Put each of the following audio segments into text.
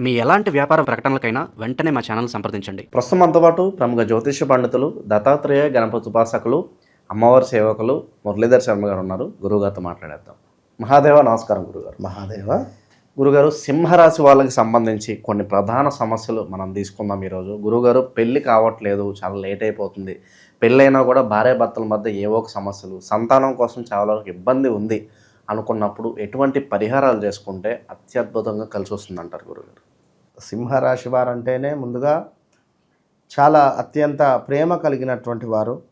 మీ ఎలాంటి వ్యాపార ప్రకటనలకైనా వెంటనే మా ఛానల్ సంప్రదించండి. ప్రస్తుతం మనతో పాటు ప్రముఖ జ్యోతిష పండితులు దత్తాత్రేయ గణపతి ఉపాసకులు అమ్మవారి సేవకులు మురళీధర్ శర్మ గారు ఉన్నారు. గురువుగారితో మాట్లాడేద్దాం. మహాదేవ నమస్కారం గురుగారు. మహాదేవ. గురుగారు సింహరాశి వాళ్ళకి సంబంధించి కొన్ని ప్రధాన సమస్యలు మనం తీసుకుందాం ఈరోజు. గురుగారు పెళ్ళి కావట్లేదు చాలా లేట్ అయిపోతుంది. పెళ్ళైనా కూడా భార్య భర్తల మధ్య ఏవో ఒక సమస్యలు సంతానం కోసం చాలా వరకు ఇబ్బంది ఉంది. అనుకున్నప్పుడు ఎటువంటి పరిహారాలు చేసుకుంటే అత్యద్భుతంగా కలిసి వస్తుంది అంటారు గురుగారు? సింహరాశి వారు అంటేనే ముందుగా చాలా అత్యంత ప్రేమ కలిగినటువంటి వారు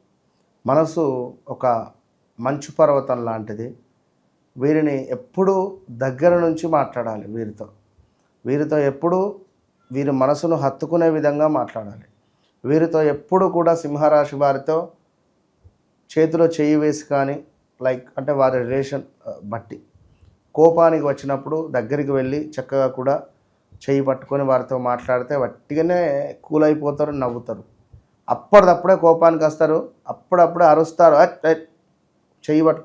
మనసు ఒక మంచు పర్వతం లాంటిది. వీరిని ఎప్పుడూ దగ్గర నుంచి మాట్లాడాలి వీరితో. వీరితో ఎప్పుడూ వీరి మనసును హత్తుకునే విధంగా మాట్లాడాలి. వీరితో ఎప్పుడు కూడా సింహరాశి వారితో చేతిలో చేయి వేసి కానీ లైక్ అంటే వారి రిలేషన్ బట్టి. కోపానికి వచ్చినప్పుడు దగ్గరికి వెళ్ళి చక్కగా కూడా చేయి పట్టుకొని వారితో మాట్లాడితే వట్టిగానే కూల్ అయిపోతారు నవ్వుతారు. అప్పటిదప్పుడే కోపానికి వస్తారు అప్పుడప్పుడే అరుస్తారు "అట్, చెయ్యి పట్టు.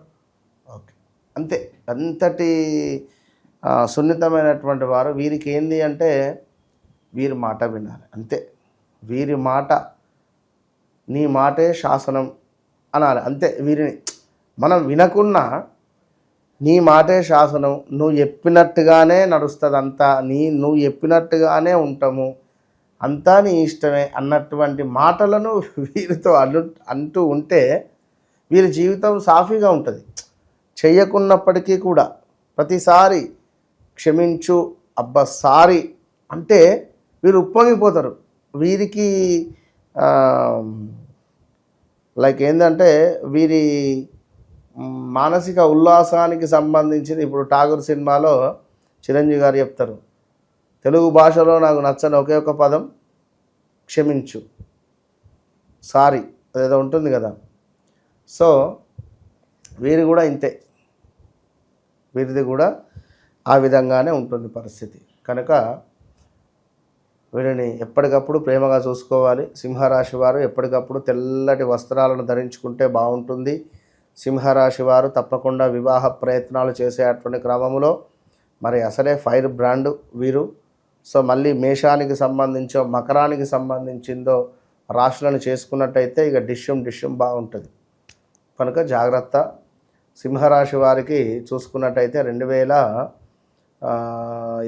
ఓకే. అంతే. అంతటి సున్నితమైనటువంటి వారు వీరికి ఏంది అంటే వీరి మాట వినాలి. అంతే. వీరి మాట నీ మాటే శాసనం అనాలి. అంతే. వీరిని మనం వినకున్నా నీ మాటే శాసనం నువ్వు చెప్పినట్టుగానే నడుస్తుంది అంతా నీ నువ్వు చెప్పినట్టుగానే ఉంటాము. అంతా నీ ఇష్టమే అన్నటువంటి మాటలను వీరితో అను అంటూ ఉంటే వీరి జీవితం సాఫీగా ఉంటుంది. చెయ్యకున్నప్పటికీ కూడా ప్రతిసారి క్షమించు అబ్బా సారీ అంటే వీరు ఉప్పొంగిపోతారు. వీరికి లైక్ ఏంటంటే వీరి మానసిక ఉల్లాసానికి సంబంధించిన ఇప్పుడు ఠాగూర్ సినిమాలో చిరంజీవి గారు చెప్తారు. తెలుగు భాషలో నాకు నచ్చని ఒకే ఒక పదం క్షమించు. సారీ అదేదో ఉంటుంది కదా. సో వీరు కూడా ఇంతే. వీరిది కూడా ఆ విధంగానే ఉంటుంది పరిస్థితి. కనుక వీరిని ఎప్పటికప్పుడు ప్రేమగా చూసుకోవాలి. సింహరాశి వారు ఎప్పటికప్పుడు తెల్లటి వస్త్రాలను ధరించుకుంటే బాగుంటుంది. సింహరాశి వారు తప్పకుండా వివాహ ప్రయత్నాలు చేసేటువంటి క్రమంలో మరి అసలే ఫైర్ బ్రాండ్ వీరు. సో మళ్ళీ మేషానికి సంబంధించో మకరానికి సంబంధించిందో రాశులను చేసుకున్నట్టయితే ఇక డిష్యం డిష్యం బాగుంటుంది. కనుక జాగ్రత్త. సింహరాశి వారికి చూసుకున్నట్టయితే రెండు వేల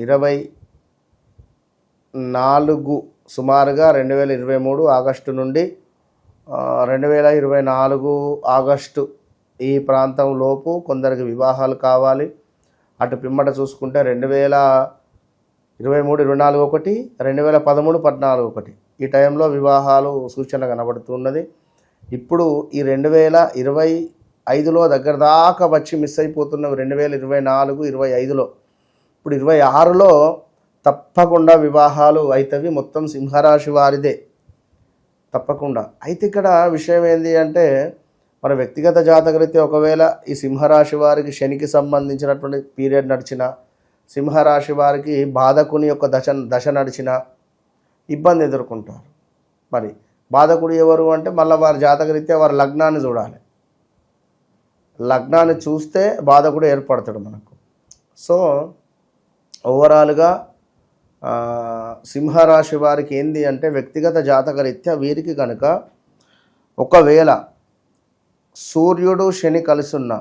ఇరవై నాలుగు సుమారుగా రెండు వేల ఇరవై మూడు ఆగస్టు నుండి రెండు వేల ఇరవై నాలుగు ఆగస్టు ఈ ప్రాంతంలోపు కొందరికి వివాహాలు కావాలి. అటు పిమ్మట చూసుకుంటే రెండు వేల ఇరవై మూడు ఇరవై నాలుగు ఒకటి రెండు వేల పదమూడు పద్నాలుగు ఒకటి. ఈ టైంలో వివాహాలు సూచన కనబడుతున్నది. ఇప్పుడు ఈ రెండు వేల ఇరవై ఐదులో దగ్గర దాకా వచ్చి మిస్ అయిపోతున్నవి రెండు వేల ఇరవై నాలుగు ఇరవై ఐదులో. ఇప్పుడు ఇరవై ఆరులో తప్పకుండా వివాహాలు అవుతవి మొత్తం సింహరాశి వారిదే. తప్పకుండా. అయితే ఇక్కడ విషయం ఏంటి అంటే మన వ్యక్తిగత జాతకరీత్యా ఒకవేళ ఈ సింహరాశి వారికి శనికి సంబంధించినటువంటి పీరియడ్ నడిచిన సింహరాశి వారికి బాధకుని యొక్క దశ దశ నడిచిన ఇబ్బంది ఎదుర్కొంటారు. మరి బాధకుడు ఎవరు అంటే మళ్ళీ వారి జాతకరీత్యా వారి లగ్నాన్ని చూడాలి. లగ్నాన్ని చూస్తే బాధకుడు ఏర్పడతాడు మనకు. సో ఓవరాల్గా సింహరాశి వారికి ఏంది అంటే వ్యక్తిగత జాతకరీత్యా వీరికి కనుక ఒకవేళ సూర్యుడు శని కలిసున్న.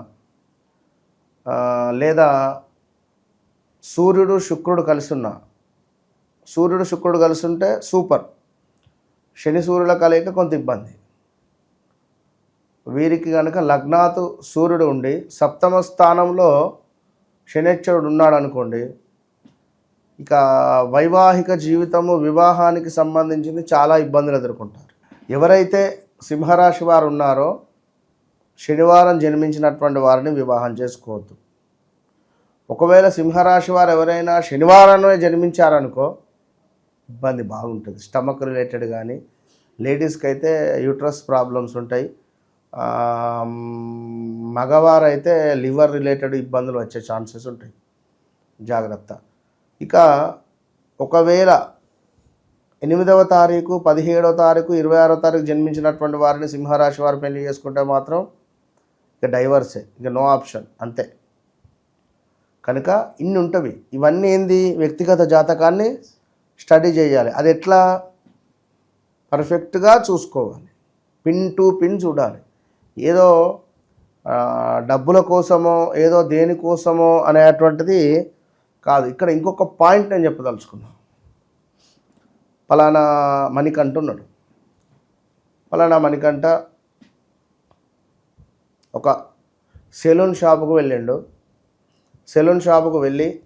లేదా సూర్యుడు శుక్రుడు కలిసున్న. సూర్యుడు శుక్రుడు కలిసి ఉంటే సూపర్. శని సూర్యుల కలయిక కొంత ఇబ్బంది. వీరికి కనుక లగ్నాతు సూర్యుడు ఉండి సప్తమ స్థానంలో శనిచ్చరుడు ఉన్నాడు అనుకోండి ఇక వైవాహిక జీవితము వివాహానికి సంబంధించింది చాలా ఇబ్బందులు ఎదుర్కొంటారు. ఎవరైతే సింహరాశి వారు ఉన్నారో శనివారం జన్మించినటువంటి వారిని వివాహం చేసుకోవద్దు. ఒకవేళ సింహరాశి వారు ఎవరైనా శనివారమే జన్మించారనుకో ఇబ్బంది బాగుంటుంది. స్టమక్ రిలేటెడ్ కానీ లేడీస్కి అయితే యూట్రస్ ప్రాబ్లమ్స్ ఉంటాయి. మగవారైతే లివర్ రిలేటెడ్ ఇబ్బందులు వచ్చే ఛాన్సెస్ ఉంటాయి. జాగ్రత్త. ఇక ఒకవేళ ఎనిమిదవ తారీఖు పదిహేడవ తారీఖు ఇరవై ఆరో తారీఖు జన్మించినటువంటి వారిని సింహరాశి వారు పెళ్ళి చేసుకుంటే మాత్రం ఇక డైవర్సే ఇక నో ఆప్షన్ అంతే. కనుక ఇన్ని ఉంటవి. ఇవన్నీ ఏంది? వ్యక్తిగత జాతకాన్ని స్టడీ చేయాలి. అది ఎట్లా? పర్ఫెక్ట్గా చూసుకోవాలి. పిన్ టు పిన్ చూడాలి. ఏదో డబ్బుల కోసమో ఏదో దేనికోసమో అనేటువంటిది కాదు. ఇక్కడ ఇంకొక పాయింట్ నేను చెప్పదలుచుకున్నాను పలానా మణికంటున్నాడు పలానా మణికంట ఒక సెలూన్ షాపుకు వెళ్ళిండు. సెలూన్ షాపుకు వెళ్ళి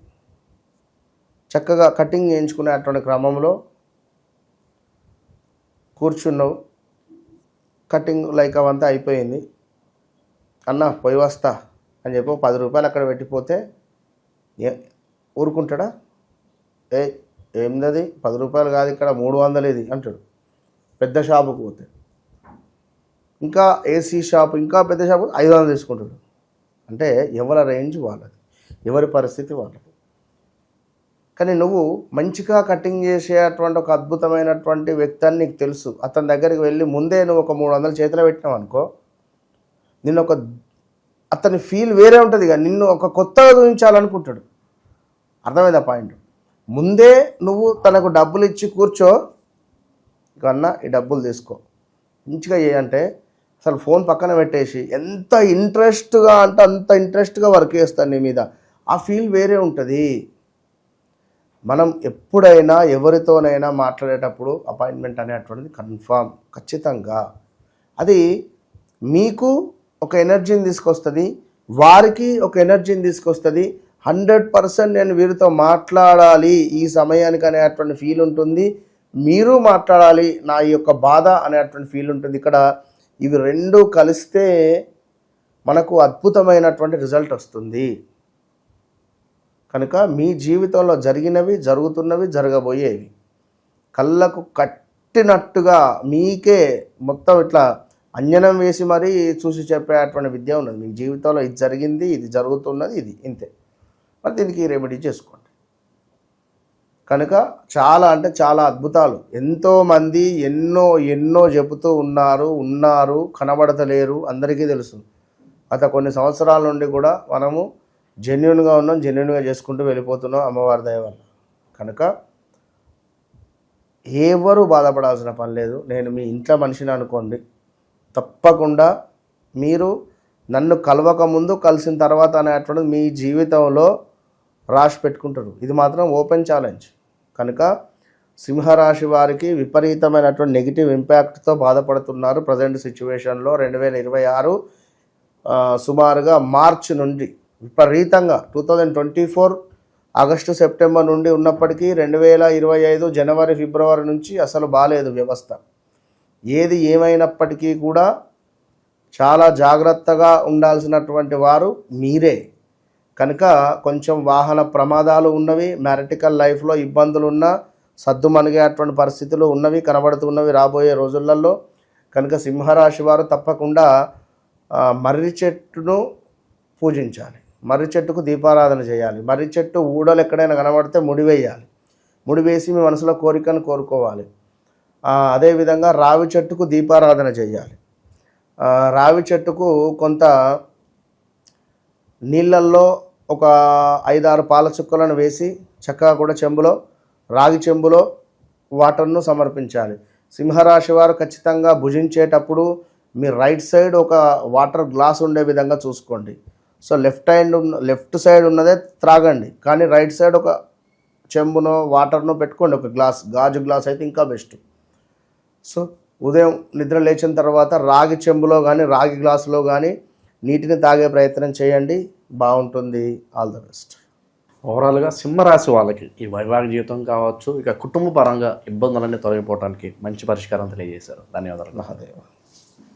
చక్కగా కటింగ్ చేయించుకునేటువంటి క్రమంలో కూర్చున్నావు. కటింగ్ లైక్ అవంతా అయిపోయింది. అన్న పోయి వస్తా అని చెప్పి పది రూపాయలు అక్కడ పెట్టిపోతే ఏ ఊరుకుంటాడా? ఏ ఏందది? పది రూపాయలు కాదు ఇక్కడ మూడు వందలు ఇది అంటాడు. పెద్ద షాపుకు పోతే. ఇంకా ఏసీ షాప్ ఇంకా పెద్ద షాపు ఐదు వందలు తీసుకుంటాడు. అంటే ఎవరి రేంజ్ వాళ్ళది ఎవరి పరిస్థితి వాళ్ళది. కానీ నువ్వు మంచిగా కటింగ్ చేసేటువంటి ఒక అద్భుతమైనటువంటి వ్యక్తి అని నీకు తెలుసు. అతని దగ్గరికి వెళ్ళి ముందే నువ్వు ఒక మూడు వందలు చేతిలో పెట్టినావు అనుకో నిన్న ఒక అతని ఫీల్ వేరే ఉంటుంది కానీ నిన్ను ఒక కొత్తగా చూపించాలనుకుంటాడు. అర్థమైందా పాయింట్ ముందే నువ్వు తనకు డబ్బులు ఇచ్చి కూర్చో ఇక అన్న ఈ డబ్బులు తీసుకో. మంచిగా చేయంటే అసలు ఫోన్ పక్కన పెట్టేసి ఎంత ఇంట్రెస్ట్గా అంటే అంత ఇంట్రెస్ట్గా వర్క్ చేస్తాను నీ మీద. ఆ ఫీల్ వేరే ఉంటుంది. మనం ఎప్పుడైనా ఎవరితోనైనా మాట్లాడేటప్పుడు అపాయింట్మెంట్ అనేటువంటిది కన్ఫామ్ ఖచ్చితంగా. అది మీకు ఒక ఎనర్జీని తీసుకొస్తుంది వారికి ఒక ఎనర్జీని తీసుకొస్తుంది. హండ్రెడ్ పర్సెంట్ నేను వీరితో మాట్లాడాలి ఈ సమయానికి అనేటువంటి ఫీల్ ఉంటుంది. మీరు మాట్లాడాలి నా యొక్క బాధ అనేటువంటి ఫీల్ ఉంటుంది. ఇక్కడ ఇవి రెండు కలిస్తే మనకు అద్భుతమైనటువంటి రిజల్ట్ వస్తుంది. కనుక మీ జీవితంలో జరిగినవి జరుగుతున్నవి జరగబోయేవి. కళ్ళకు కట్టినట్టుగా మీకే మొత్తం ఇట్లా అంజనం వేసి మరీ చూసి చెప్పేటువంటి విద్య ఉన్నది. మీ జీవితంలో ఇది జరిగింది ఇది జరుగుతున్నది ఇది ఇంతే. మరి దీనికి రెమెడీ చేసుకోండి. కనుక చాలా అంటే చాలా అద్భుతాలు. ఎంతోమంది ఎన్నో ఎన్నో చెబుతూ ఉన్నారు ఉన్నారు కనబడతలేరు అందరికీ తెలుసు. గత కొన్ని సంవత్సరాల నుండి కూడా మనము జెన్యున్గా ఉన్నాం జెన్యున్గా చేసుకుంటూ వెళ్ళిపోతున్నాం అమ్మవారి దయ వల్ల. కనుక ఎవరు బాధపడాల్సిన పని లేదు. నేను మీ ఇంట్లో మనిషిని అనుకోండి. తప్పకుండా మీరు నన్ను కలవక ముందు కలిసిన తర్వాత అనేటువంటిది మీ జీవితంలో రాసి పెట్టుకుంటారు ఇది మాత్రం ఓపెన్ ఛాలెంజ్. కనుక సింహరాశి వారికి విపరీతమైనటువంటి నెగిటివ్ ఇంపాక్ట్తో బాధపడుతున్నారు ప్రజెంట్ సిచ్యువేషన్లో. రెండు వేల ఇరవై ఆరు సుమారుగా మార్చ్ నుండి విపరీతంగా two thousand twenty four August September నుండి ఉన్నప్పటికీ రెండు వేల ఇరవై ఐదు జనవరి ఫిబ్రవరి నుంచి అసలు బాగాలేదు వ్యవస్థ. ఏది ఏమైనప్పటికీ కూడా చాలా జాగ్రత్తగా ఉండాల్సినటువంటి వారు మీరే. కనుక కొంచెం వాహన ప్రమాదాలు ఉన్నవి మ్యారిటికల్ లైఫ్లో ఇబ్బందులు ఉన్న సద్దు మనిగేటువంటి పరిస్థితులు ఉన్నవి కనబడుతున్నవి రాబోయే రోజులలో కనుక సింహరాశి వారు తప్పకుండా మర్రి చెట్టును పూజించాలి. మర్రి చెట్టుకు దీపారాధన చేయాలి. మర్రి చెట్టు ఊడలు ఎక్కడైనా కనబడితే ముడివేయాలి. ముడివేసి మీ మనసులో కోరికను కోరుకోవాలి. అదేవిధంగా రావి చెట్టుకు దీపారాధన చేయాలి. రావి చెట్టుకు కొంత నీళ్ళల్లో ఒక ఐదారు పాల చుక్కలను వేసి చక్కగా కూడా చెంబులో రాగి చెంబులో వాటర్ను సమర్పించాలి. సింహరాశి వారు ఖచ్చితంగా భుజించేటప్పుడు మీ రైట్ సైడ్ ఒక వాటర్ గ్లాస్ ఉండే విధంగా చూసుకోండి. So left hand left side ఉన్నదే త్రాగండి. కానీ రైట్ సైడ్ ఒక చెంబునో వాటర్ను పెట్టుకోండి ఒక గ్లాస్. గాజు గ్లాస్ అయితే ఇంకా బెస్ట్. సో ఉదయం నిద్ర లేచిన తర్వాత రాగి చెంబులో కానీ రాగి గ్లాసులో కానీ నీటిని తాగే ప్రయత్నం చేయండి. బాగుంటుంది. ఆల్ ద బెస్ట్ ఓవరాల్గా సింహరాశి వాళ్ళకి ఈ వైవాహిక జీవితం కావచ్చు ఇక కుటుంబ పరంగా ఇబ్బందులన్నీ తొలగిపోవడానికి మంచి పరిష్కారం తెలియజేశారు. ధన్యవాదాలు. మహాదేవ.